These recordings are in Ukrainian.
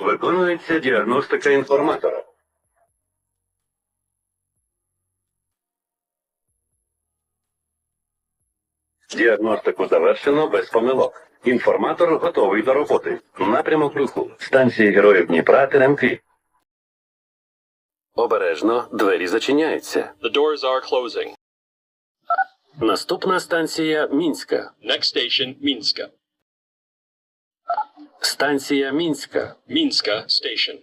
Виконується діагностика інформатора. Діагностику завершено без помилок. Інформатор готовий до роботи. Напрямок руху. Станції Героїв Дніпра Теремки. Обережно, двері зачиняються. The doors are closing. Наступна станція Мінська. Next station, Minska. Станція Мінська. Minska Station.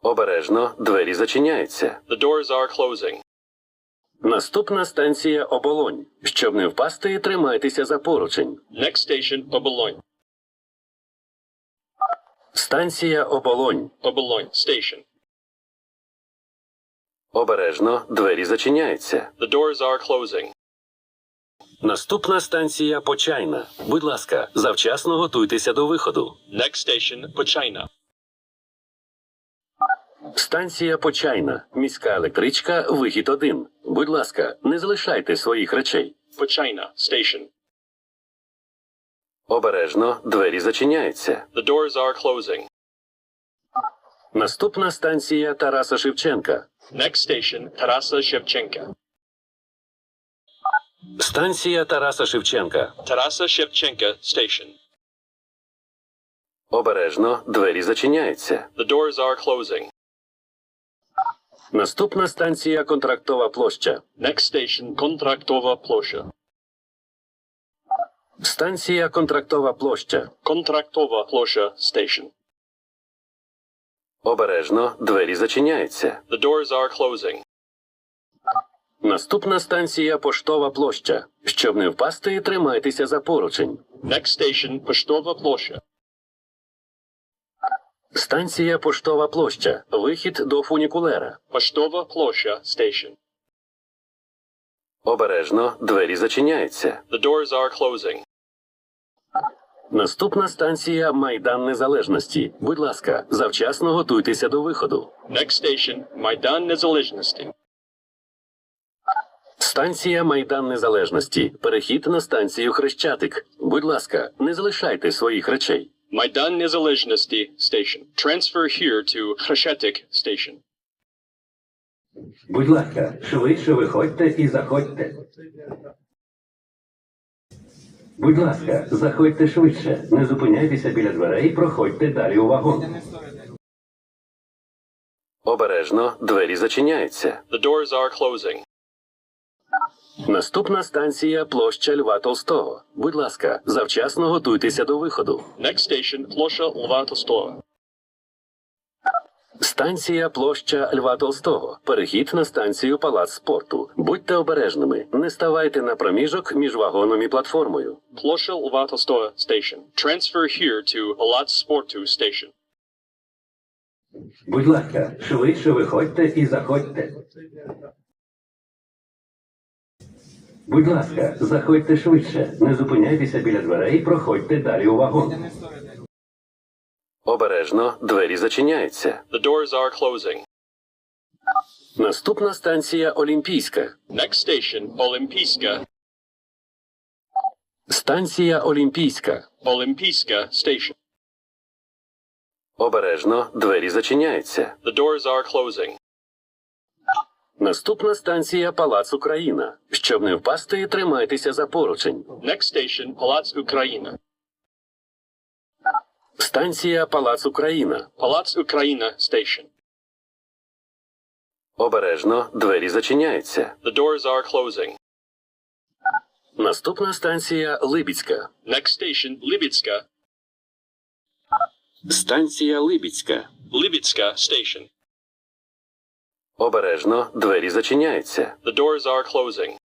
Обережно, двері зачиняються. The doors are closing. Наступна станція Оболонь. Щоб не впасти, тримайтеся за поручень. Next station, Obolon. Станція Оболонь. Obolon Station. Обережно, двері зачиняються. The doors are closing. Наступна станція Почайна. Будь ласка, завчасно готуйтеся до виходу. Next station, Pochina. Станція Почайна. Міська електричка, вихід 1. Будь ласка, не залишайте своїх речей. Pochina Station. Обережно, двері зачиняються. The doors are closing. Наступна станція Тараса Шевченка. Next station, Tarasa Shevchenka. Станція Тараса Шевченка. Tarasa Shevchenka Station. Обережно, двері зачиняються. The doors are closing. Наступна станція Контрактова площа. Next station, Kontraktova Plosha. Станція Контрактова площа. Kontraktova Plosha Station. Обережно, двері зачиняються. The doors are closing. Наступна станція Поштова площа. Щоб не впасти, тримайтеся за поручень. Next station, Poshtova Plosha. Станція Поштова площа. Вихід до фунікулера. Poshtova Plosha Station. Обережно, двері зачиняються. The doors are closing. Наступна станція Майдан Незалежності. Будь ласка, завчасно готуйтеся до виходу. Next station, Maidan Nezalezhnosti. Станція Майдан Незалежності. Перехід на станцію Хрещатик. Будь ласка, не залишайте своїх речей. Maidan Nezalezhnosti Station. Transfer here to Khreshetik Station. Будь ласка, швидше виходьте і заходьте. Будь ласка, заходьте швидше. Не зупиняйтеся біля дверей, проходьте далі у вагон. Обережно, двері зачиняються. The doors are closing. Наступна станція площа Льва Толстого. Будь ласка, завчасно готуйтеся до виходу. Next station, Plosha Lva Tolstoy. Станція площа Льва Толстого. Перехід на станцію Палац спорту. Будьте обережними. Не ставайте на проміжок між вагоном і платформою. Plosha Lva Tolstoy Station. Transfer here to Palat Sportu Station. Будь ласка, швидше виходьте і заходьте. Будь ласка, заходьте швидше. Не зупиняйтеся біля дверей, проходьте далі у вагон. Обережно, двері зачиняються. The doors are closing. Наступна станція Олімпійська. Next station, Olimpiska. Станція Олімпійська. Olimpiska Station. Обережно, двері зачиняються. The doors are closing. Наступна станція Палац Україна. Щоб не впасти, тримайтеся за поручень. Next station, Palats Ukraina. Станція Палац Україна. Palats Ukraina Station. Обережно, двері зачиняються. The doors are closing. Наступна станція Либіцька. Next station, Libitska. Станція Либіцька. Libitska Station. Обережно, двері зачиняються. The doors are closing.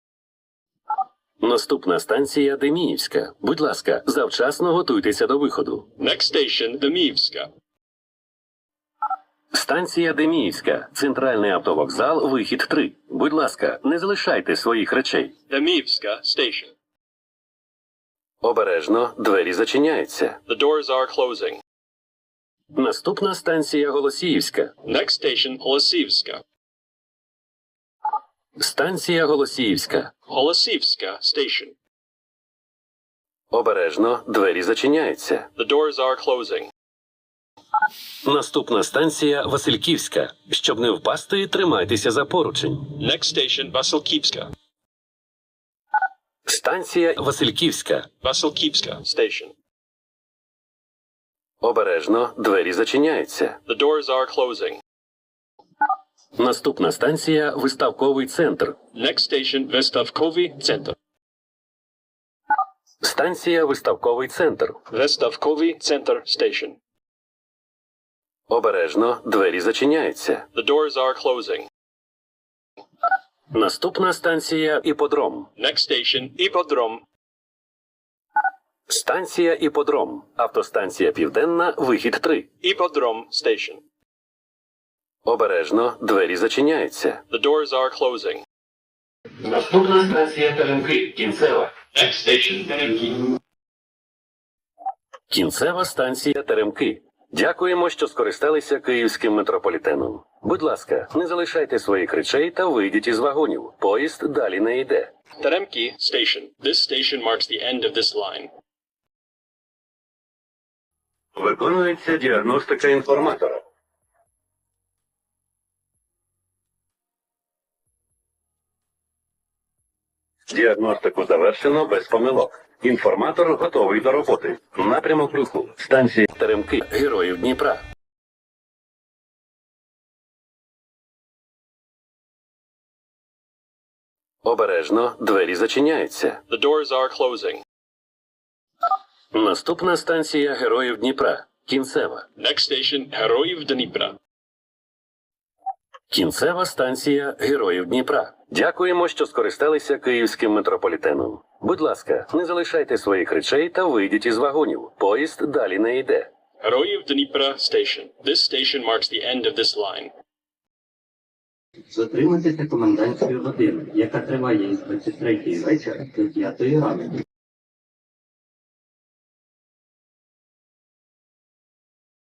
Наступна станція Деміївська. Будь ласка, завчасно готуйтеся до виходу. Next station, Demivska. Станція Деміївська. Центральний автовокзал, вихід 3. Будь ласка, не залишайте своїх речей. Demivska Station. Обережно, двері зачиняються. The doors are closing. Наступна станція Голосіївська. Next station, Holosivska. Станція Голосіївська. Holosivska Station. Обережно, двері зачиняються. The doors are closing. Наступна станція Васильківська. Щоб не впасти, тримайтеся за поручень. Next station, Vasilkivska. Станція Васильківська. Vasilkivska Station. Обережно, двері зачиняються. The doors are closing. Наступна станція Виставковий центр. Next station, Vestavkovi Center. Станція Виставковий центр. Vestavkovi Center Station. Обережно, двері зачиняються. The doors are closing. Наступна станція Іподром. Next station, Ipodrom. Станція Іподром. Автостанція Південна, вихід 3. Ipodrom Station. Обережно, двері зачиняються. The doors are closing. Наступна станція Теремки. Кінцева. Next station, Tenemki. Кінцева станція Теремки. Дякуємо, що скористалися київським метрополітеном. Будь ласка, не залишайте своїх речей та вийдіть із вагонів. Поїзд далі не йде. Teremki Station. This station marks the end of this line. Виконується діагностика інформатора. Діагностику завершено без помилок. Інформатор готовий до роботи. Напрямок руху. Станція Теремки. Героїв Дніпра. Обережно, двері зачиняються. The doors are closing. Наступна станція Героїв Дніпра. Кінцева. Next station, Heroiv Dnipra. Кінцева станція Героїв Дніпра. Дякуємо, що скористалися київським метрополітеном. Будь ласка, не залишайте своїх речей та вийдіть із вагонів. Поїзд далі не йде. Heroiv Dnipra Station. This station marks the end of this line. Затриматися комендантської години, яка триває із 23 вечора до 5 ранку.